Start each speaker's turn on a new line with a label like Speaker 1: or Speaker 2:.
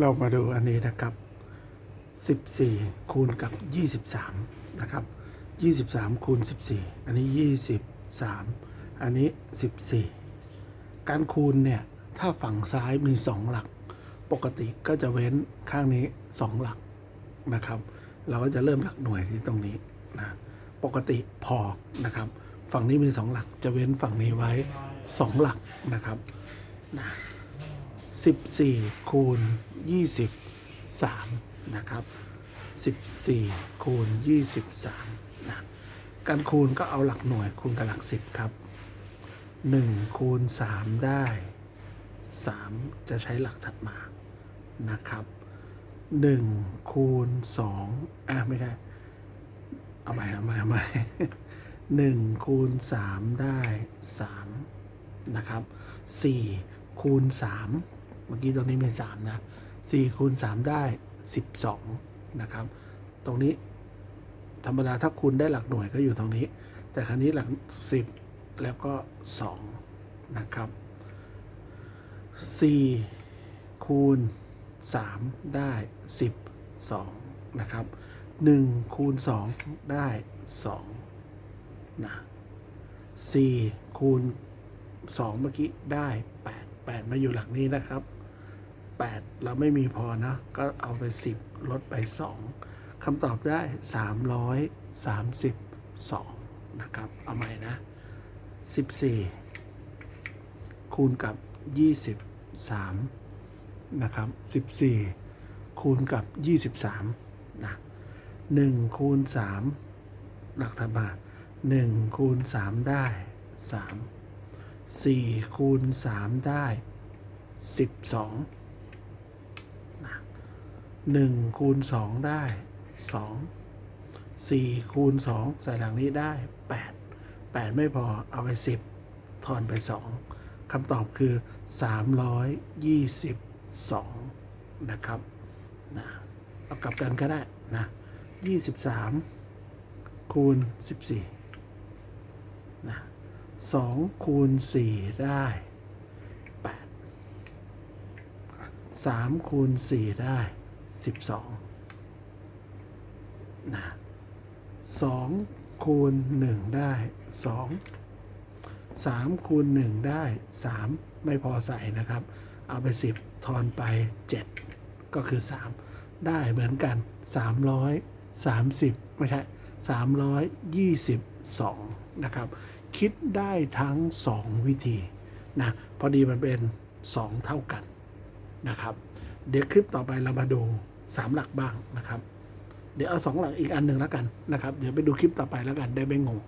Speaker 1: เรามาดูอันนี้นะครับ 14 คูณกับ 23 นะครับ 23 คูณ 14 อันนี้ 23 อันนี้ 14 การคูณเนี่ย ถ้าฝั่งซ้ายมี 2 หลัก ปกติก็จะเว้นข้างนี้ 2 หลักนะครับ เราก็จะเริ่มหลักหน่วยที่ตรงนี้นะปกติพอนะครับ ฝั่งนี้มี 2 หลักจะเว้นฝั่งนี้ไว้ 2 หลักนะครับนะ 14 คูณ 23 นะครับ 14 คูณ 23 นะ การคูณก็เอาหลักหน่วยคูณกับหลัก 10 ครับ 1 คูณ 3 ได้ 3 จะใช้หลักถัดมานะครับ 1 คูณ 2 อะ ไม่ได้ เอาใหม่เอาใหม่เอาใหม่1คูณ 3 ได้ 3 นะครับ 4 คูณ 3 เมื่อกี้ตรงนี้มี 3 นะ4คูณ3ได้ 12 นะครับ ตรงนี้ธรรมดาถ้าคูณได้หลักหน่วยก็อยู่ตรงนี้ แต่ครั้นี้หลัก 10 แล้วก็ 2 นะครับ4คูณ3ได้ 12 นะครับ 1 คูณ 2 ได้ 2 นะ4คูณ 2 เมื่อกี้ได้ 8 8 มาอยู่หลักนี้นะครับ 8 เราไม่มีพอนะ ก็เอาไป 10 ลดไป 2คำตอบได้ 332 นะครับ เอาใหม่นะ 14 คูณกับ 23 นะครับ 14 คูณกับ 23 นะ 1 คูณ 3 หลักธรรมา1คูณ 3 ได้ 3 4 คูณ 3 ได้ 12 1คูณ2 ได้ 2 4คูณ2 ใส่หลังนี้ได้ 8 8 ไม่พอเอาไป 10 ทอนไป 2คำตอบคือ 322 นะครับนะเอากลับกันก็ได้นะ23 คูณ 14นะ2คูณ 4 ได้ 8 3คูณ 4 ได้ 12นะ2คูณ 1 ได้ 2 3 คูณ 1 ได้ 3 ไม่พอใส่นะครับ เอาไป 10 ทอนไป 7 ก็คือ 3 ได้เหมือนกัน 330 ไม่ใช่ 322 นะครับ คิดได้ทั้ง 2 วิธีนะพอดีมันเป็น 2 เท่ากันนะครับ เดี๋ยวคลิปต่อไปเรามาดู3หลักบ้างนะครับ เดี๋ยวเอาสองหลักอีกอันหนึ่งแล้วกันนะครับ เดี๋ยวไปดูคลิปต่อไปแล้วกันได้ไม่งง